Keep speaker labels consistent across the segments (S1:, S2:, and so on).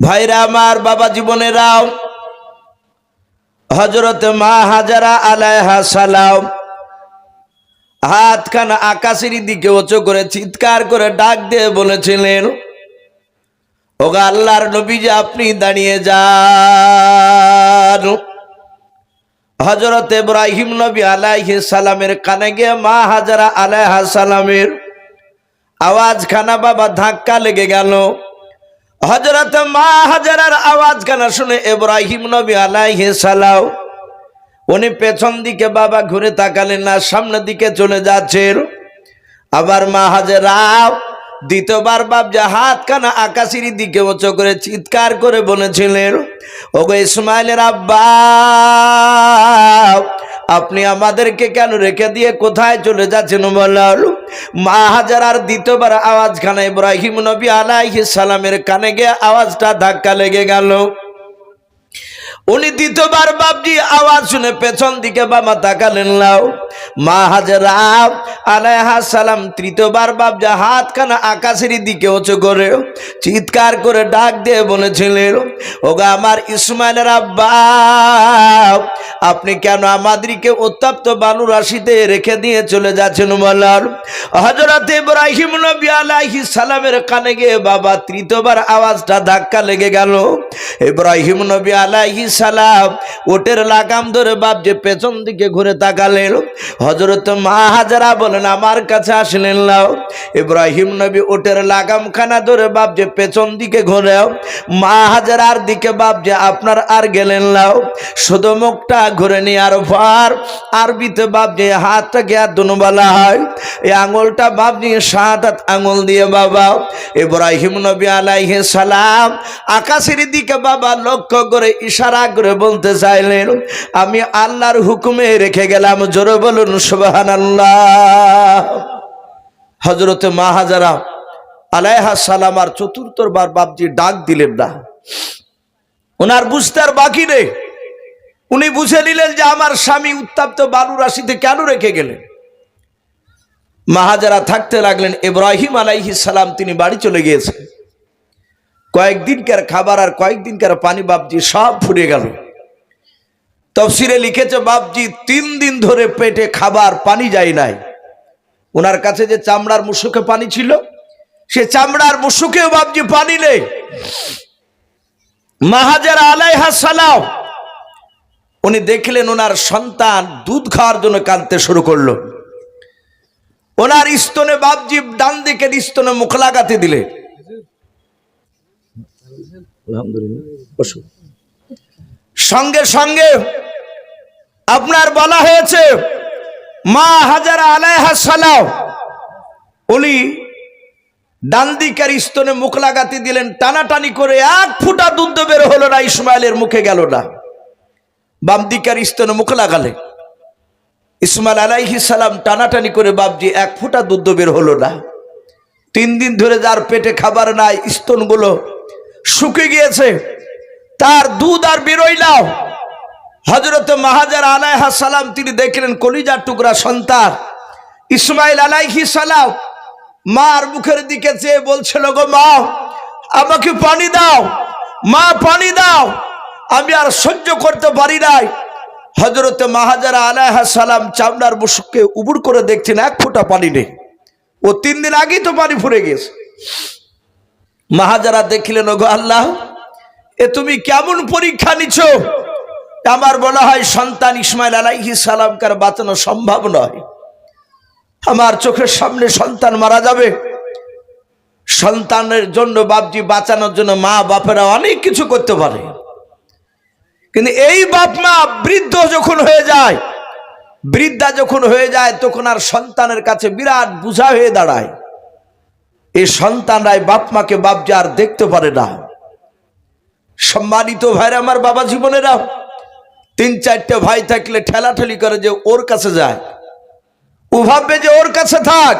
S1: ভাইরা আমার বাবা জীবনেরাও হজরত মা হাজারা আলাইহা সালাম হাতখানা আকাশের দিকে উঁচু করে চিৎকার করে ডাক দিয়ে বলেছিলেন, ওগা আল্লাহর নবী যে আপনি দাঁড়িয়ে যান। হজরত ইব্রাহিম নবী আলাইহি সালামের কানে গিয়ে মা হাজারা আলাইহা সালামের আওয়াজ খানা বাবা ধাক্কা লেগে গেল। হজরত মা হাজারার আওয়াজ খানা শুনে ইব্রাহিম নবী আলাইহি সালাও উনি পেছন দিকে বাবা ঘুরে তাকালেন না, সামনের দিকে চলে যাচ্ছেন আবার মা হাজারা, দ্বিতীয়বার বাপ যা হাত কানা আকাশের দিকে উঁচু করে চিৎকার করে বলেছিলেন, ওগো ইসমাইলের আব্বা, আপনি আমাদেরকে কেন রেখে দিয়ে কোথায় চলে যাচ্ছেন বলার মা হাজার আর দ্বিতীয়বার আওয়াজ খানা ইব্রাহিম নবী আলাইহিস সালামের কানে গিয়ে আওয়াজটা ধাক্কা লেগে গেল। উনি দ্বিতীয়বার বাপজি আওয়াজ শুনে পেছন দিকে বাবা তাকালেন, লাও। মা হাজরা, আলাইহা সালাম, তৃতীয়বার বাপজা হাত খানা আকাশের দিকে উঁচু করে চিৎকার করে ডাক দিয়ে বলেছিলেন, ওগা আমার ইসমাইলের আব্বা, আপনি কেন আমাদেরকে উত্তপ্ত বালু রাশিতে রেখে দিয়ে চলে যাচ্ছেন বলার হজরত ইব্রাহিম নবী আলাইহিস সালামের কানে গিয়ে বাবা তৃতীয়বার আওয়াজটা ধাক্কা লেগে গেল। ইব্রাহিম নবী আলাইহি সালাম। ওটের লাগাম ধরে বাপ যে পেছন দিকে ঘুরে তাকালেন। হজরত মা হাজারা বলেন, আমার কাছে আসলেন লাও ইব্রাহিম নবী ওটের লাগাম খানা ধরে বাপ যে পেছন দিকে ঘুরে, মা হাজারার দিকে বাপ যে আপনার আর গেলেন লাও শুধু মুখটা ঘুরে নিয়ে আর ভার আরবিতে বাপ যে হাতটাকে আর দুনো বলা হয়? এই আঙুলটা বাপ নিয়ে সাত হাত আঙুল দিয়ে বাবা। ইব্রাহিম নবী আলাইহে সালাম আকাশের দিকে বাবা লক্ষ্য করে ইশারা করে বলতে চাইলেন, আমি আল্লাহর হুকুমে রেখে গেলাম, জোরে বলুন সুবাহান হজরতে মা হাজারা আলাইহা সালাম আর চতুর্থবার বাপজি ডাক দিলেন না। ওনার বুঝতে আর বাকি নেই। উনি বুঝে নিলেন যে আমার স্বামী উত্তাপ্ত বালু রাশিতে কেন রেখে গেলেন? মাহাজারা থাকতে লাগলেন, ইব্রাহিম আলাইহি সালাম তিনি বাড়ি চলে গিয়েছেন। কয়েকদিনকার খাবার আর কয়েকদিনকার পানি বাপজি সব ফুরিয়ে গেল। তফসিরে লিখেছে, বাপজি, তিন দিন ধরে পেটে খাবার, পানি যায় নাই। ওনার কাছে যে চামড়ার মুসুকে পানি ছিল, সে চামড়ার মুসুকেও বাপজি পানি নেই। মাহাজার আলাইহা সালাম, উনি দেখলেন ওনার সন্তান দুধ খাওয়ার জন্য কাঁদতে শুরু করল। ওনার স্তনে বাপজি ডান দিকের স্তনে মুখ লাগাতে দিলে সঙ্গে সঙ্গে আপনার বলা হয়েছে, মা হাজারা আলাইহা সালাম, উনি ডান দিকের স্তনে মুখ লাগাতে দিলেন, টানাটানি করে এক ফুটা দুধ বের হলো না, ইসমাইলের মুখে গেল না। বাম দিকের স্তনে মুখ লাগালে, ইসমাইল আলাইহি সালাম টানাটানি করে, বাপজি, এক ফুটা দুধ বের হলো না। তিন দিন ধরে যার পেটে খাবার নাই, স্তনগুলো শুকে গিয়েছে। তার দুধ আর বেরোই নাও। হজরত মাহাজার আলাইহা সালাম তিনি দেখলেন কলিজার টুকরা সন্তান। ইসমাইল আলাইহি সালাম মার মুখের দিকে চেয়ে বলছিল, গো মা, আমাকে পানি দাও। মা, পানি দাও। আমি আর সহ্য করতে পারি নাই। হজরতে মাহাজারা আলাইহা সালাম চামড়ার মুসুককে উবুর করে দেখছেন, এক ফোঁটা পানি নেই। ও তিন দিন আগেই তো পানি ফুরে গেছে। মাহাজারা দেখিলেন, ওগো আল্লাহ, এ তুমি কেমন পরীক্ষা নিছ? আমার বলা হয় সন্তান ইসমাইল আলাইহি সালামকার বাঁচানো সম্ভব নয়। আমার চোখের সামনে সন্তান মারা যাবে। সন্তানের জন্য, বাপজি বাঁচানোর জন্য মা, বাপেরা অনেক কিছু করতে পারে। কিন্তু এই বাপ মা বৃদ্ধ যখন হয়ে যায়, বৃদ্ধা যখন হয়ে যায়, তখন আর সন্তানের কাছে বিরাট বোঝা হয়ে দাঁড়ায়। এই সন্তানরাই বাপ মাকে বাপ যে আর দেখতে পারে না। সম্মানিত ভাইরা আমার বাবা জীবনেরা, তিন চারটে ভাই থাকলে ঠেলাঠেলি করে যে ওর কাছে যায়। ও ভাববে যে ওর কাছে থাক।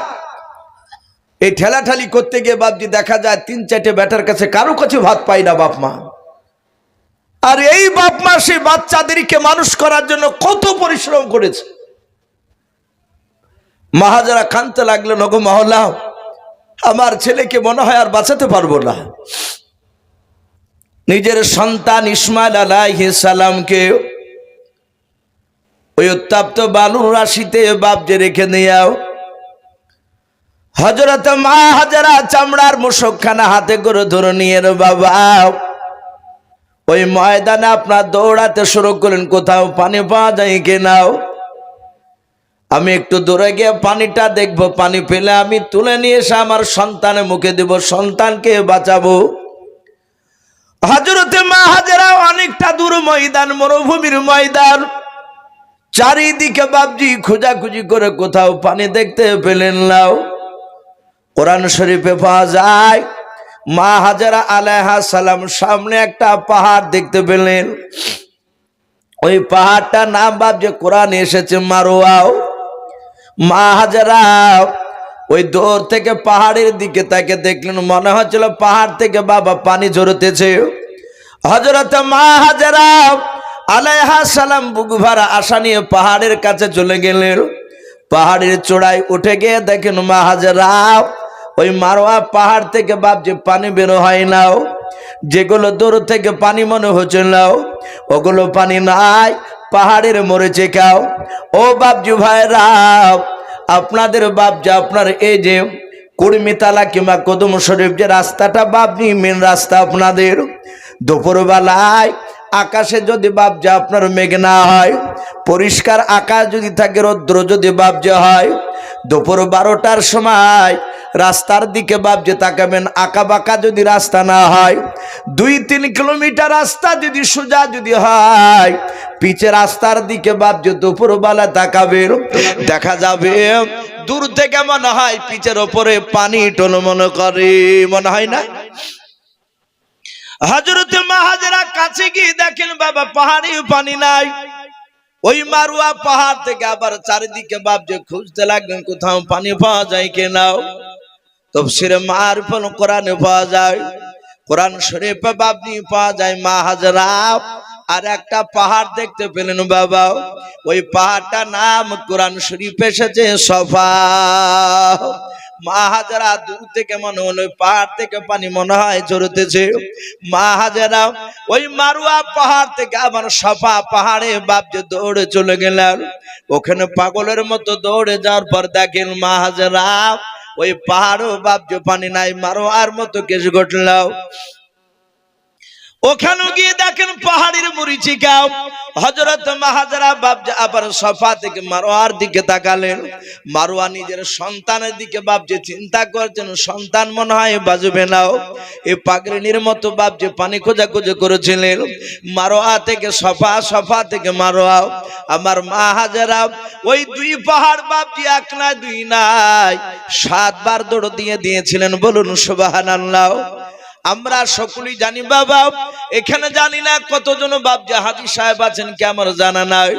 S1: এই ঠেলাঠালি করতে গিয়ে বাপজি দেখা যায় তিন চারটে ব্যাটার কাছে কারও কাছে ভাত পাই না বাপ মা। আর এই বাপ মা সেই বাচ্চাদেরকে মানুষ করার জন্য কত পরিশ্রম করেছে। মাহাজারা কানতে লাগল নগো মহল্লা আমার ছেলেকে মনে হয় আর বাঁচাতে পারব না। নিজের সন্তান ইসমাইল আলাইহিস সালামকে ওই উত্তাপ্ত বালুর রাশিতে বাপজে রেখে নিয়াও হজরত মা হাজারা চামড়ার মুশকখানা হাতে করে ধরে নিয়ে বাবা, ওই ময়দানে আপনার দৌড়াতে শুরু করেন কোথাও পানি পাওয়া যায় কিনাও আমি একটু দূরে গিয়ে পানিটা দেখব। পানি পেলে আমি তুলে নিয়ে এসে আমার সন্তানের মুখে দেব। সন্তানকে বাঁচাবো। হজরতে মা হাজারা অনেকটা দূর ময়দান, মরুভূমির ময়দান। চারিদিকে বাবজি খোঁজাখুঁজি করে কোথাও পানি দেখতে পেলেন নাও কোরআন শরীফে পাওয়া যায়, মা হাজারা আলাইহা সালাম সামনে একটা পাহাড় দেখতে পেলেন। ওই পাহাড়টার নাম বাবজি কোরআন এসেছে, মারোয়াও। মা হাজারা, ওই দৌড় থেকে পাহাড়ের দিকে তাকে দেখলেন, মনে হচ্ছিল পাহাড় থেকে বাবা পানি ঝরতেছে। হজরত মা হাজারা আলাইহা সালাম বুক ভরা আশা নিয়ে পাহাড়ের কাছে চলে গেলেন। পাহাড়ের চূড়ায় উঠে গিয়ে দেখেন মা হাজারা, ওই মারোয়া পাহাড় থেকে বাপ যে পানি বেরো হয় নাও, যেগুলো দূর থেকে পানি মনে হচ্ছে নাও ওগুলো পানি নাই পাহাড়ের মরেছে খাও ও বাপজু ভাইরা, আপনাদের যে আপনার এই যে কুড়মিতালা কিংবা কদম শরীফ যে রাস্তাটা বাপনি মেন রাস্তা আপনাদের। দুপুরবেলায় আকাশে যদি যে আপনার মেঘ না হয়, পরিষ্কার আকাশ যদি থাকে, রৌদ্র যদি যে হয়, দুপুর বারোটার সময় রাস্তার দিকে যে তাকাবেন আঁকা বাঁকা যদি রাস্তা না হয়, দুই তিন কিলোমিটার রাস্তা যদি সোজা যদি হয়, পিছে রাস্তার দিকে যে দুপুরবেলা তাকাবেন, দেখা যাবে দূর থেকে মনে হয় পিচের ওপরে পানি টল মনে করে, মনে হয় না? হজরত মাহাজেরা কাছে গিয়ে দেখেন, বাবা পাহাড়ি পানি নাই। ওই মারুয়া পাহাড় থেকে আবার চারিদিকে বাপ যে খুঁজতে লাগলেন, কোথাও পানি পাওয়া যায় কেনাও তফসিরে মার ফল কোরআনে পাওয়া যায়। কোরআন শরীফে বাপনি পাওয়া যায় মা হাজরা। আর একটা পাহাড় দেখতে পেলেন বাবা। ওই পাহাড়টার নাম কোরআন শরীফ এসেছে, সফা। মা হাজারা দূর থেকে মনে হলো পাহাড় থেকে পানি মনে হয় জড়তেছে মা হাজারা ওই মারুয়া পাহাড় থেকে আবার সফা পাহাড়ে বাপ যে দৌড়ে চলে গেলেন। ওখানে পাগলের মতো দৌড়ে যাওয়ার পর দেখেন মা হাজারা ওই পাহাড়ও বাপ যে পানি নাই মারো আর মতো কেস ঘটলাও। ওখানে গিয়ে দেখেন পাহাড়ের মরিচিকা হজরত মাহাজারা বাবজা আবার সফা থেকে মারোয়ার দিকে তাকালেন। মারোয়া নিজের সন্তানের দিকে বাবজে চিন্তা করছেন, সন্তান মনে হয় বাজবে নাও এ পাগরিনীর মতো বাবজে পানি খোঁজা খুঁজে করেছিলেন, মারোয়া থেকে সফা সফা থেকে মারোয়া। আমার মা হাজারা ওই দুই পাহাড় বাবজি এক না দুই নাই, সাতবার দৌড় দিয়ে দিয়েছিলেন, বলুন সুবাহান আল্লাহ আমরা সকলেই জানি বাবা, এখানে জানি না কতজন বাবজি হাজি সাহেব আছেন কি আমার জানা নাই।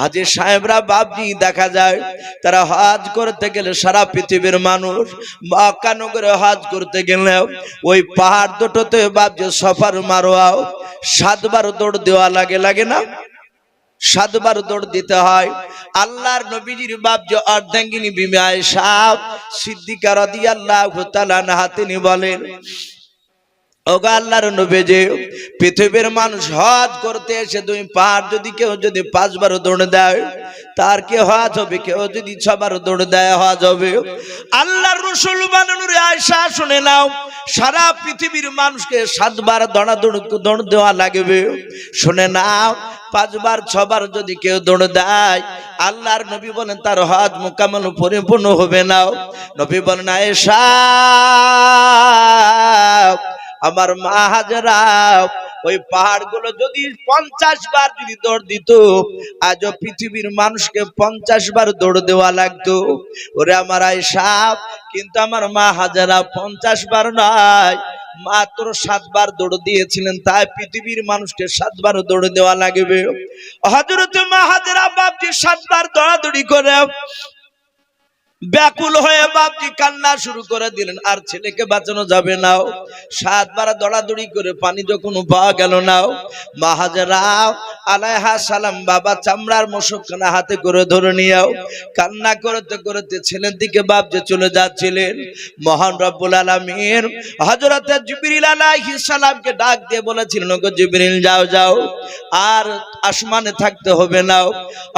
S1: হাজি সাহেবরা বাবজি দেখা যায় তারা হজ করতে গেলে সারা পৃথিবীর মানুষ মক্কানগরে হজ করতে গেলে ওই পাহাড় দুটোতে বাবজি সফার মারোয়াও, সাতবার দৌড় দেওয়া লাগে লাগে না? সাতবার দৌড় দিতে হয়। আল্লাহর নবীজির বাপ যে অর্ধাঙ্গিনী বিমে আয়েশা সিদ্দিকা রাদিয়াল্লাহু তাআলা আনহা, তিনি বলেন ওগো আল্লাহর নবী যে পৃথিবীর মানুষ হজ করতে এসে তুমি পাহাড় যদি কেউ যদি দেয়, তার কি হজ হবে? কেউ যদি দৌড় দেয়, হজ হবে। শুনে নাও, সারা পৃথিবীর মানুষকে সাতবার দৌড়া দৌড় দেওয়া লাগবে। শুনে নাও, পাঁচবার, ছবার যদি কেউ দৌড় দেয়, আল্লাহর নবী বলেন তার হজ মোকামল পরিপূর্ণ হবে না। নবী বলেন আমার মা হাজরা ওই পাহাড়গুলো যদি পঞ্চাশ বার যদি দৌড় দিত, আজও পৃথিবীর মানুষকে পঞ্চাশ বার দৌড় দেওয়া লাগতো। ওরে আমার আয় সাপ কিন্তু আমার মা হাজারা পঞ্চাশ বার নয়, মাত্র সাতবার দৌড় দিয়েছিলেন, তাই পৃথিবীর মানুষকে সাতবার দৌড় দেওয়া লাগবে। হজরত মা হাজারা বাপজি সাতবার দৌড়াদৌড়ি করে ব্যাকুল হয়ে বাপজি কান্না শুরু করে দিলেন, আর ছেলেকে বাঁচানো যাবে নাও সাত সাতবার দড়াদড়ি করে পানি যখন পাওয়া গেল নাও মাহাজারা, আলাইহা সালাম, বাবা চামড়ার মশকখানা হাতে করে ধরে নিয়েও কান্না করতে করতে ছেলের দিকে বাপ যে চলে যাচ্ছিলেন, মহান রব্বুল আলমীর হজরত জিবরিল আলাইহিস সালামকে ডাক দিয়ে বলেছিলেন গো জিবরিল, যাও যাও, আর আসমানে থাকতে হবে না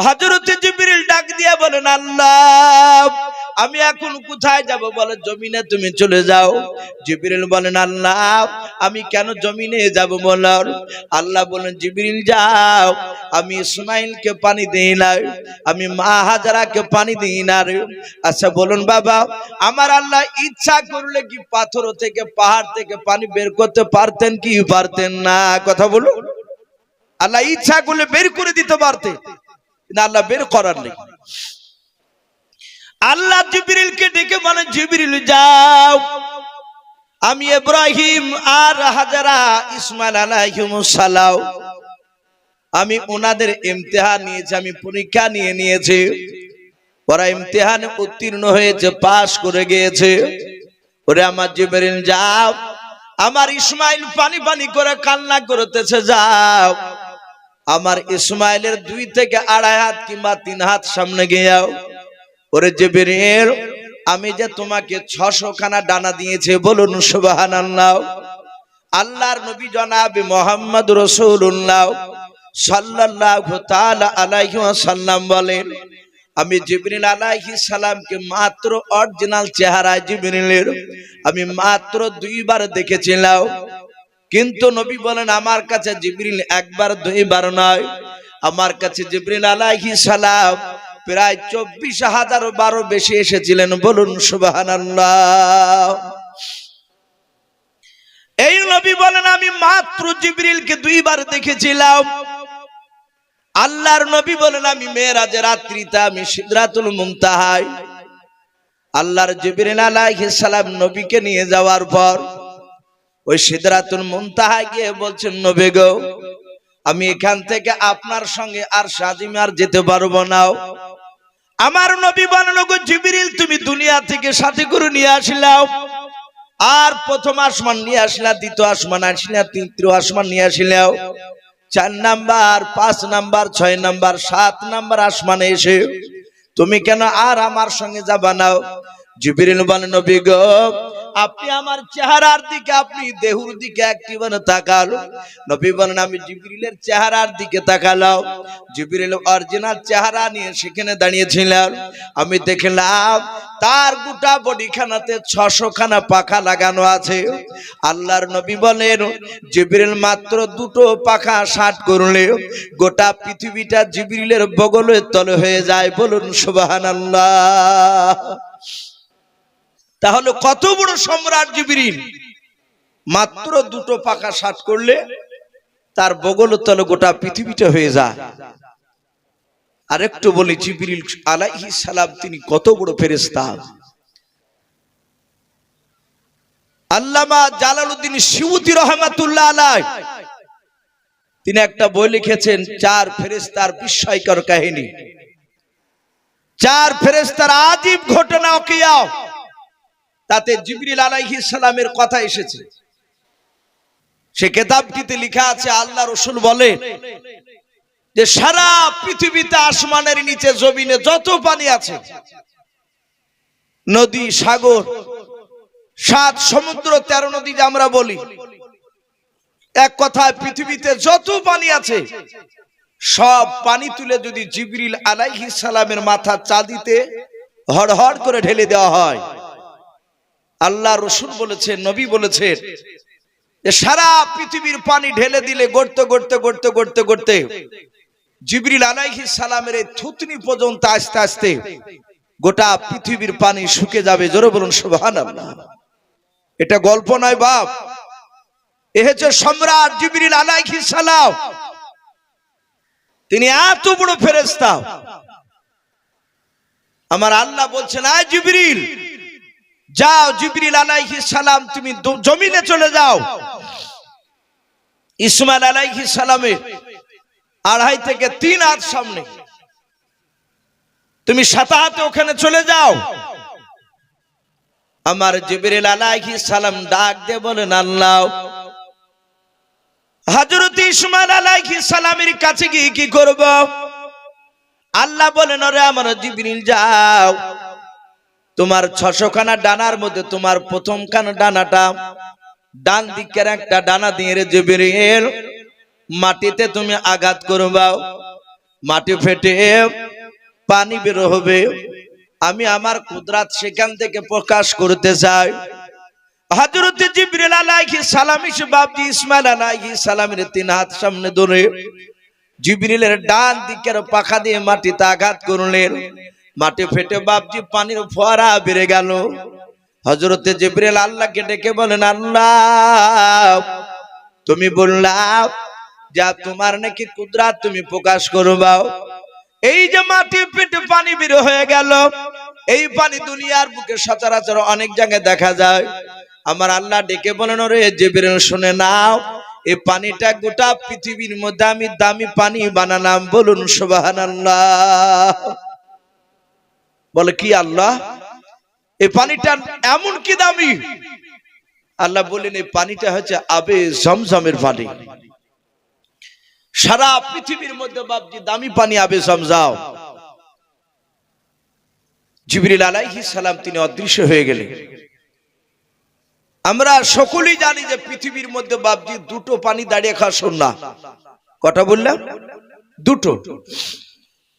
S1: হজরত জিবরিল ডাক দিয়ে বলেন, আল্লাহ আমি এখন কোথায় যাব? বলে, জমিনে তুমি চলে যাও। জিবরিল বলেন, আল্লাহ, আমি কেন জমিনে যাব বলার? আল্লাহ বলেন, জিবরিল, যাও। আমি ইসমাইলকে পানি দিই না আমি মা হাজারাকে পানি দিই না আচ্ছা বলুন, বাবা, আমার আল্লাহ ইচ্ছা করলে কি পাথর থেকে, পাহাড় থেকে পানি বের করতে পারতেন কি পারতেন না? কথা বলুন। আল্লাহ ইচ্ছা করলে বের করে দিতে পারতেন। কিন্তু আল্লাহ বের করার নেই। আল্লাহ জিবরিলকে ডেকে বলেন জিবরিল, যাও। আমি ইব্রাহিম আর হাজারা ইসমাইল সালাম। আমি ওনাদের ইমতিহান নিয়েছি, আমি পরীক্ষা নিয়ে নিয়েছি। ওরা ইমতিহানে উত্তীর্ণ হয়েছে, পাশ করে গিয়েছে। ওরে আমার জিবরিল, যাও। আমার ইসমাইল পানি পানি করে কান্না করতেছে, যাও। আমার ইসমাইলের দুই থেকে আড়াই হাত কিংবা তিন হাত সামনে গিয়াও ওরে যে জিবরিল আমি যে তোমাকে ছশো খানা ডানা দিয়েছে, বলুন সুবাহান আল্লাহ আল্লাহর নবী জনাবে মোহাম্মদ রসুল্লাহ ওয়াসাল্লাম বলেন, আমি জিবরিল আলাইহি সালামকে মাত্র অরিজিনাল চেহারায় জিবরিলের, আমি মাত্র দুইবার দেখেছিলাম। কিন্তু নবী বলেন, আমার কাছে জিবরিল একবার, দুইবার নয়। আমার কাছে জিবরিল আলাইহি সালাম প্রায় চব্বিশ হাজার বারো বেশি এসেছিলেন। বলুন, সুবহানাল্লাহ। এই নবী বলেন, আমি মাত্র জিবরিলকে দুইবার দেখেছিলাম। আল্লাহর নবী বলেন, আমি মেয়েরাজের রাত্রিতে, আমি সিদরাতুল মুমতাহাই আল্লাহর জিবরিল আলাইহিস সালাম নবীকে নিয়ে যাওয়ার পর, ওই সিদরাতুল মুমতাহায় গিয়ে বলছেন, নবী গো, আমি এখান থেকে আপনার সঙ্গে আর সাজিমে আর যেতে পারব না। আমার নবী বানানো গো জিবিরিল, তুমি দুনিয়া থেকে সাথে করে নিয়ে আসলাও। আর প্রথম আসমান নিয়ে আসলা, দ্বিতীয় আসমান আসলা, তৃতীয় আসমান নিয়ে আসলাও। চার নাম্বার, পাঁচ নাম্বার, ছয় নাম্বার, সাত নাম্বার আসমানে এসে তুমি কেন আর আমার সঙ্গে যাবা নাও? জিবিরিল বানানো বিগ আপনি আমার চেহারার দিকে, আপনি দেহুর দিকে একটিবার তাকালো। নবী বলেন, আমি জিবরিলের চেহারার দিকে তাকালাম। জিবরিল অরিজিনাল চেহারা নিয়ে সেখানে দাঁড়িয়েছিলাম। আমি দেখলাম, তার গোটা বডিখানাতে ছশো খানা পাখা লাগানো আছে। আল্লাহর নবী বলেন, জিবরিল মাত্র দুটো পাখা ষাট করলে গোটা পৃথিবীটা জিবরিলের বগলের তলে হয়ে যায়। বলুন, সুবহানাল্লাহ। তাহলে কত বড় সম্রাট জিবরিল? মাত্র দুটো পাকা সাত করলে তার বগল তলে গোটা পৃথিবীটা হয়ে যায়। আরেকটু বলি, জিবরিল আলাইহি সালাম তিনি কত বড় ফেরেশতা। আল্লামা জালালউদ্দিন শিউতি রহমাতুল্লাহ আলাই তিনি একটা বই লিখেছেন, চার ফেরেশতার বিস্ময়কর কাহিনী। চার ফেরেশতার আজীব ঘটনা কিয়া তাতে জিবরিল আলাইহিস সালামের কথা এসেছে। সে কেতাবটিতে লেখা আছে, আল্লাহ রসুল বলে যে সারা পৃথিবীতে আসমানের নিচে জমিনে যত পানি আছে, নদী, সাগর, সাত, সমুদ্র, তেরো নদী যে আমরা বলি, এক কথায় পৃথিবীতে যত পানি আছে, সব পানি তুলে যদি জিবরিল আলাইহিস সালামের মাথা চাঁদিতে হড়হড় করে ঢেলে দেওয়া হয় আল্লাহ রসুল বলেছেন নবী বলেছেন যে সারা পৃথিবীর পানি ঢেলে দিলে গড়তে গড়তে গড়তে গড়তে গড়তে জিবরিল আলাইহি সালামের এই থুতনি পর্যন্ত আস্তে আস্তে গোটা পৃথিবীর পানি শুকে যাবে। জোরে বলুন, সুবহানাল্লাহ। এটা গল্প নয় বাপ। এ হচ্ছে সম্রাট জিবরিল আলাইহি সালাম। তিনি এত বড় ফেরেশতা। আমার আল্লাহ বলছেন, আয় জিবরিল যাও জিবরিল আলাইহি সালাম, তুমি জমিনে চলে যাও। ইসমাইল আলাইহি সালামের আড়াই থেকে তিন হাত সামনে। তুমি সাতাহাতে ওখানে চলে যাও। আমার জিবরিল আলাইহিস সালাম ডাক দিয়ে বলেন, আল্লাহ, হযরত ইসমাইল আলাইহিস সালামের কাছে গিয়ে কি করব? আল্লাহ বলেন, ওরে আমার জিবরিল, যাও। তোমার ছশো খানা ডানার মধ্যে তোমার প্রথম খানা ডানাটা ডান দিকের একটা ডানা দিয়ে রে জিবরিল, মাটিতে তুমি আঘাত করবাও মাটি ফেটে পানি বের হবে। আমি আমার কুদরাত সেখান থেকে প্রকাশ করতে চাই। হযরত জিবরিল আলাইহিস সালাম এসে বাপজি ইসমাইল আলাইহিস সালামের তিন হাত সামনে ধরে জিবরিলের ডান দিকের পাখা দিয়ে মাটিতে আঘাত করলেন। মাটি ফেটে বাপজি পানির ফোয়ারা বেড়ে গেল। হজরতে জিবরিল আল্লাহকে ডেকে বলেন আল্লাহ, তুমি বললাম যা তোমার নাকি কুদরাত, তুমি প্রকাশ করবাও এই যে মাটি পেটে পানি বের হয়ে গেল, এই পানি দুনিয়ার বুকে সচরাচর অনেক জায়গায় দেখা যায়। আমার আল্লাহ ডেকে বলেন রে জিবরিল, শুনে নাও, এই পানিটা গোটা পৃথিবীর মধ্যে আমি দামি পানি বানালাম, বলুন সুবহানাল্লাহ। বলে, কি আল্লাহ? এই পানিটা এমন কি দামি? আল্লাহ বললেন, এই পানিটা হচ্ছে আবে জমজমের পানি। সারা পৃথিবীর মধ্যে বাপজি, দামি পানি আবে জমজাও। জিবরিল আলাইহিস সালাম তিনি অদৃশ্য হয়ে গেলেন। আমরা সকলেই জানি যে পৃথিবীর মধ্যে বাপজি দুটো পানি দাঁড়িয়ে খাওয়া সন্না কটা বললাম? দুটো।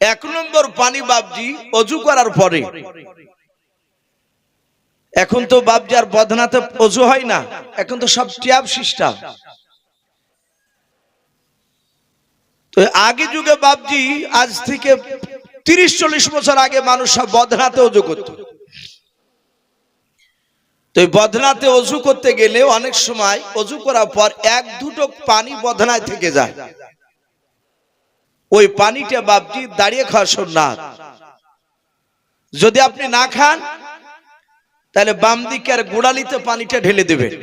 S1: এক নম্বর পানি বাপজি অজু করার পরে। এখন তো বাপজি আর বদনাতে অজু হয় না, এখন তো সব ট্যাব সিস্টেম। তো আগে যুগে বাপজি আজ থেকে তিরিশ চল্লিশ বছর আগে মানুষ সব বদনাতে অজু করত। তো বদনাতে অজু করতে গেলে অনেক সময় অজু করার পর এক দুটো পানি বদনায় থেকে যায়। ওই পানিটা বাপজি দাঁড়িয়ে খাওয়া সোননাথ। যদি আপনি না খান, তাহলে বাম দিকে আর গোড়ালিতে পানিটা ঢেলে দেবেন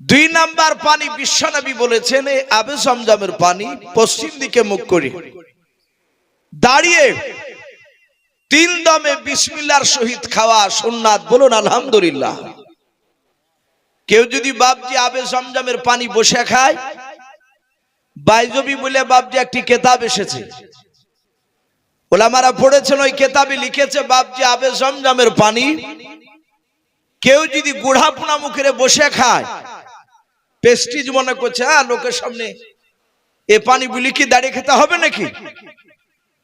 S1: দুই নাম্বার পানি বিশ্বনবী বলেছেন, এই আবে জমজমের পানি পশ্চিম দিকে মুখ করি। দাঁড়িয়ে তিন দমে বিসমিল্লার সহিত খাওয়া সোননাথ বলুন, আলহামদুলিল্লাহ। কেউ যদি বাপজি আবে জমজমের পানি বসে খায় বাইজবি বলে বাপজি একটি কেতাব এসেছে। ওলামারা পড়েছেন, ওই কেতাবে লিখেছে, বাপজি আবে জমজমের পানি। কেউ যদি গুড়াপুনা মুখে বসে খায় পেস্টিজ মনে করছে হ্যাঁ লোকের সামনে এ পানি গুলি কি দাঁড়িয়ে খেতে হবে নাকি?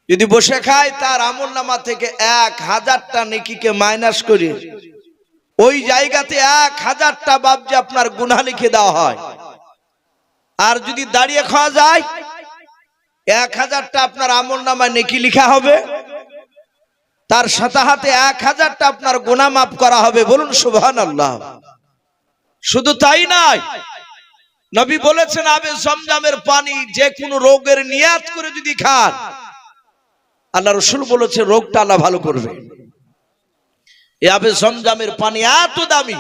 S1: যদি বসে খায়, তার আমল নামা থেকে এক হাজারটা নেকিকে মাইনাস করে, ওই জায়গাতে এক হাজারটা বাপজি আপনার গুনা লিখে দেওয়া হয়। আর যদি দাঁড়িয়ে খাওয়া যায়, এক হাজারটা আপনার আমল নামায় নেকি লিখা হবে। তার সাথে হাতে এক হাজারটা আপনার গোনা মাফ করা হবে, বলুন সুবহান আল্লাহ শুধু তাই নয়, নবী বলেছেন, আবে জমজমের পানি যে কোনো রোগের নিয়াত করে যদি খান, আল্লাহ রসুল বলেছে, রোগটা আল্লাহ ভালো করবে। এ আবে জমজমের পানি এত দামি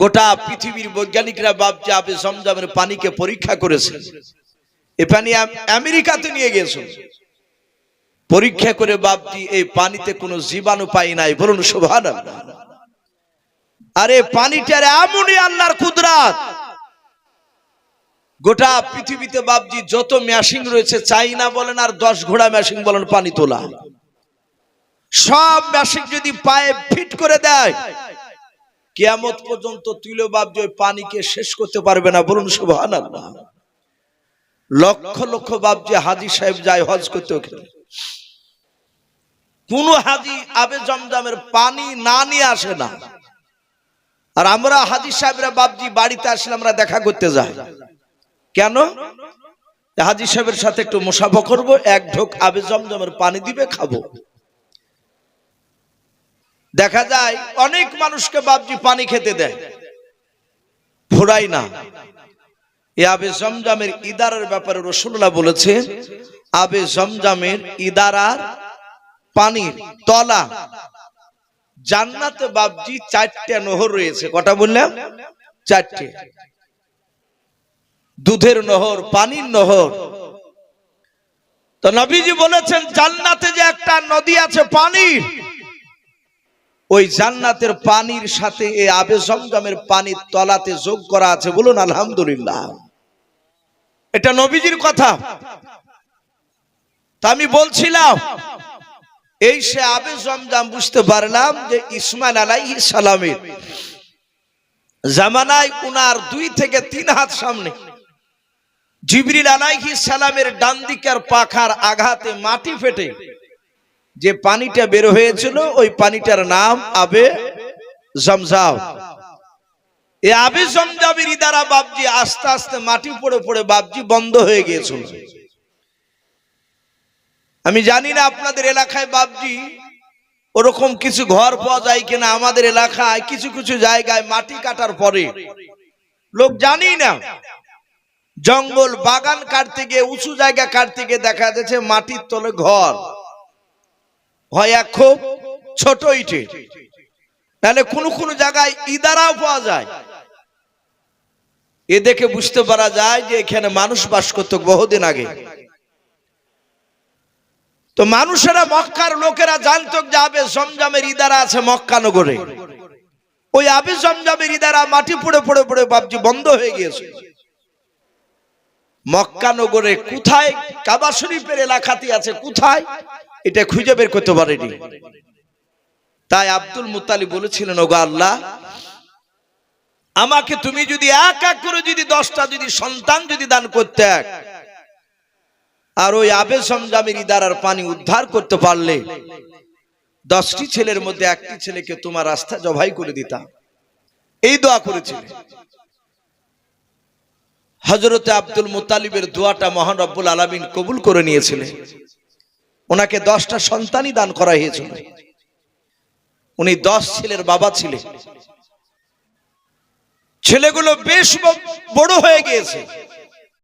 S1: গোটা পৃথিবীর বৈজ্ঞানিকরা ভাবছে আবে জমজমের পানিকে পরীক্ষা করেছে এ পানি আমেরিকাতে নিয়ে গেছে। পরীক্ষা করে বাপজি এই পানিতে কোনো জীবাণু পাই নাই, বলুন সুভান আরে পানিটার এমনই আল্লাহর কুদরাত। গোটা পৃথিবীতে বাপজি যত মেশিন রয়েছে, চাইনা বলেন আর দশ ঘোড়া মেশিন বলেন পানি তোলা। সব মেশিন যদি পায়ে ফিট করে দেয় কিয়ামত পর্যন্ত তুলে বাপজি ওই পানিকে শেষ করতে পারবে না, বলুন সুবহান লক্ষ লক্ষ বাপজি হাজি সাহেব যায় হজ করতে কোন হাজি আবে জমজমের পানি না নিয়ে আসে না। আর আমরা হাজি সাহেবরা বাপজি বাড়িতে আসলে আমরা দেখা করতে যাই। কেন? হাজি সাহেবের সাথে একটু মুসাফা করব, এক ঢোক আবে জমজমের পানি দিবে, খাব। দেখা যায় অনেক মানুষকে বাপজি পানি খেতে দেয়। ফুরাই না। আবে জমজামের ইদারার ব্যাপারে রসুল্লাহ বলেছে, আবে জমজামের ইদারার পানির তলা, জান্নাতে বাপজি চারটে নহর রয়েছে। কটা বললাম? চারটে। দুধের নহর, পানির নহর। তো নবীজি বলেছেন, জান্নাতে যে একটা নদী আছে পানির ওই জান্নাতের পানির সাথে, এই আবে জমজমের পানির তলাতে যোগ করা আছে, বলুন আলহামদুলিল্লাহ। এটা নবীজির কথা। তা আমি বলছিলাম, এই সে আবে জমজম বুঝতে পারলাম যে ইসমাইল আলাইহি সালামের জামানায় উনার দুই থেকে তিন হাত সামনে জিবরিল আলাইহি সালামের ডান দিকের পাখার আঘাতে মাটি ফেটে যে পানিটা বের হয়েছিল, ওই পানিটার নাম আবে জমজাম এই আবে জমজামের ইদারা বাবজি আস্তে আস্তে মাটি পড়ে পড়ে বাবজি বন্ধ হয়ে গিয়েছিল। আমি জানি না আপনাদের এলাকায় বাবজি ওরকম কিছু ঘর পাওয়া যায় কিনা, আমাদের এলাকায় কিছু কিছু জায়গায় মাটি কাটার পরে। লোক জানি না। জঙ্গল, বাগান কাটতে গিয়ে, উঁচু জায়গা কাটতে গিয়ে দেখা যাচ্ছে মাটির তলে ঘর। হয় এক খুব ছোট ইটে তাহলে কোন কোন জায়গায় ইদারাও পাওয়া যায়। এ দেখে বুঝতে পারা যায় যে এখানে মানুষ বাস করতো বহুদিন আগে। তো মানুষেরা মক্কার লোকেরা জানতো যে আবে জমজমের ইদারা আছে মক্কা নগরে। ওই আবে জমজমের ইদারা মাটি পড়ে পড়ে পড়ে বাবজি বন্ধ হয়ে গিয়েছে। মক্কা নগরে কোথায়? কাবা শরীফের এলাকাতে আছে কোথায়? এটা খুঁজে বের করতে পারেনি। তাই আব্দুল মুতালি বলেছিলেন, ওগো আল্লাহ, আমাকে তুমি যদি এক এক করে যদি দশটা যদি সন্তান যদি দান করতে আর ওই আবে সমজামের ইদারার পানি উদ্ধার করতে পারলে দশটি ছেলের মধ্যে একটি ছেলেকে তোমার রাস্তা জবাই করে দিতাম। এই দোয়া করেছিলেন। হজরতে আব্দুল মুতালিবের দোয়াটা মহান রব্বুল আলমিন কবুল করে নিয়েছিলেন। ওনাকে দশটা সন্তানই দান করা হয়েছিল। উনি দশ ছেলের বাবা ছিলেন। ছেলেগুলো বেশ বড় হয়ে গিয়েছে।